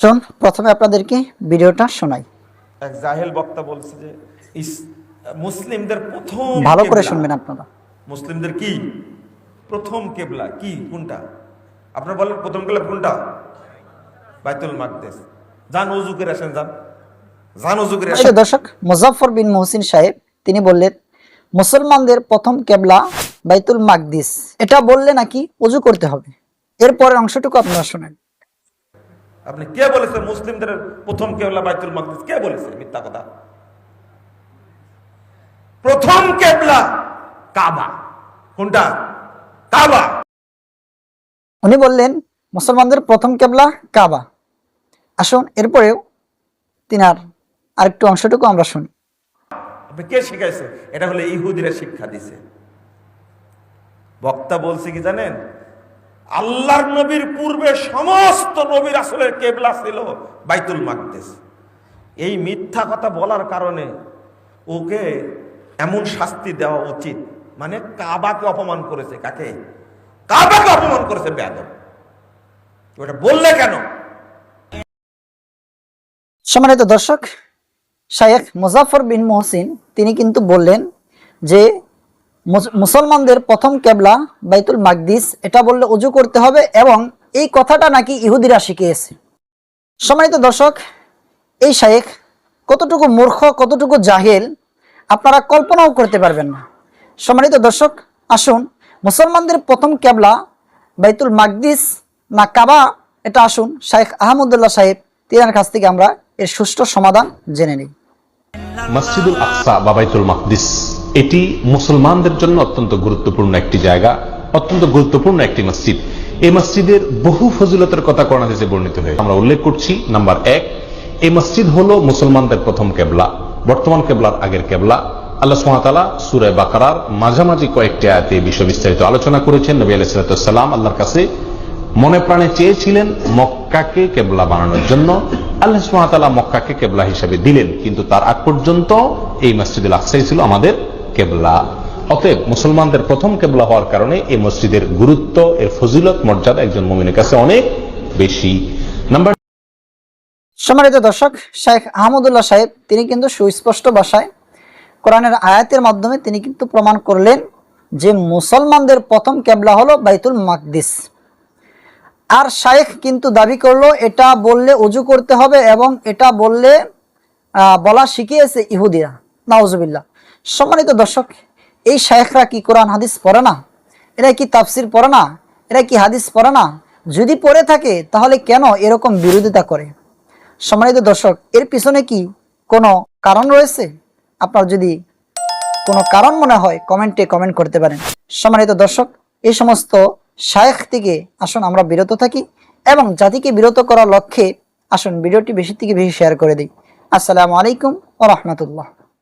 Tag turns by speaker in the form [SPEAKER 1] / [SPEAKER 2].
[SPEAKER 1] শোন প্রথমে আপনাদেরকে ভিডিওটা শোনাই।
[SPEAKER 2] এক জাহেল বক্তা বলছে যে মুসলিমদের প্রথম
[SPEAKER 1] ভালো করে শুনবেন আপনারা।
[SPEAKER 2] মুসলিমদের কি? প্রথম কেবলা। কি? কোনটা? আপনার বলেন প্রথম কেবলা কোনটা? বাইতুল মাকদেস। যান উজু করে আসেন যান। যান উজু করে আসেন।
[SPEAKER 1] দর্শক মুজাফর বিন মহসিন সাহেব তিনি বললেন মুসলমানদের প্রথম কেবলা বাইতুল মাকদিস। এটা বললে নাকি উজু করতে হবে। এরপরের অংশটুকু আপনারা শোনেন।
[SPEAKER 2] আপনি কে বলেছে মুসলিমদের প্রথম কেবলা বাইতুল মাকদেস? কে বলেছে মিথ্যা কথা। প্রথম কেবলা কাবা। কোনটা? কাবা।
[SPEAKER 1] উনি বললেন মুসলমানদের প্রথম কেবলা কাবা। আসুন এরপরেও তিনার আরেকটু অংশটুকু আমরা শুনি।
[SPEAKER 2] আপনি কে শিখাইছে এটা হলে ইহুদিরা শিক্ষা দিছে। বক্তা বলছে কি জানেন? আল্লাহর নবীর পূর্বে সমস্ত নবীর আসলের কেবলা ছিল বাইতুল মাকদেস। এই মিথ্যা কথা বলার কারণে ওকে এমন শাস্তি দেওয়া উচিত। মানে কাবাকে অপমান করেছে কাকে? কাবাকে অপমান করেছে বেয়াদব। ওটা বললে কেন?
[SPEAKER 1] সম্মানিত দর্শক, শায়েখ মুজাফর বিন মহসিন, তিনি কিন্তু বললেন যে মুসলমানদের প্রথম কেবলা বাইতুল মাকদিস, এটা বললে উজু করতে হবে এবং এই কথাটা নাকি ইহুদিরা শিখিয়েছে। সম্মানিত দর্শক, এই শায়েখ কতটুকু মূর্খ, কতটুকু জাহেল, আপনারা কল্পনাও করতে পারবেন না। সম্মানিত দর্শক, আসুন, মুসলমানদের প্রথম কেবলা বাইতুল মাকদিস না কাবা, এটা আসুন শাইখ আহমদুল্লাহ সাহেব, তিনার কাছ থেকে আমরা এর সুষ্ঠু সমাধান জেনে নিই।
[SPEAKER 3] মসজিদুল আকসা বা বাইতুল মাকদিস। এটি মুসলমানদের জন্য অত্যন্ত গুরুত্বপূর্ণ একটি জায়গা, অত্যন্ত গুরুত্বপূর্ণ একটি মসজিদ। এই মসজিদের বহু ফজিলতের কথা হাদিসে বর্ণিত হয়েছে। আমরা উল্লেখ করছি, নাম্বার এক, এই মসজিদ হলো মুসলমানদের প্রথম কেবলা, বর্তমান কেবলার আগের কেবলা। আল্লাহ সুহাতালা সুরে বাকারার মাঝামাঝি কয়েকটি আয়াতে বিষয় বিস্তারিত আলোচনা করেছেন। নবী আলাইসালাম আল্লাহর কাছে মনে প্রাণে চেয়েছিলেন মক্কাকে কেবলা বানানোর জন্য। আল্লাহ সুহাতালা মক্কাকে কেবলা হিসেবে দিলেন, কিন্তু তার আগ পর্যন্ত এই মসজিদুল আকসাই ছিল আমাদের কেবলা। অতএব মুসলমানদের প্রথম কেবলা হওয়ার কারণে এই মসজিদের গুরুত্ব, এর ফজিলত, মর্যাদা একজন মমিনের কাছে অনেক বেশি। নাম্বার
[SPEAKER 1] সম্মানিত দর্শক শাইখ আহমদুল্লাহ সাহেব, তিনি কিন্তু সুস্পষ্ট ভাষায় কোরআনের আয়াতের মাধ্যমে তিনি কিন্তু প্রমাণ করলেন যে মুসলমানদের প্রথম কেবলা হলো বাইতুল মাকদিস। আর শাইখ কিন্তু দাবি করল, এটা বললে উজু করতে হবে এবং এটা বললে বলা শিখিয়েছে ইহুদিরা। নাউজুবিল্লাহ। সম্মানিত দর্শক, এই শাইখরা কি কোরআন, হাদিস পড়ে না? এরা কি তাফসির পড়ে না? এরা কি হাদিস পড়ে না? যদি পড়ে থাকে, তাহলে কেন এরকম বিরোধিতা করে? সম্মানিত দর্শক, এর পিছনে কি কোনো কারণ রয়েছে? আপনার যদি কোনো কারণ মনে হয়, কমেন্টে কমেন্ট করতে পারেন। সম্মানিত দর্শক, এই সমস্ত শায়েখ থেকে আসুন, আমরা বিরত থাকি এবং জাতিকে বিরত করার লক্ষ্যে আসুন, ভিডিওটি বেশি থেকে বেশি শেয়ার করে দিই। আসসালামু আলাইকুম ও রহমতুল্লাহ।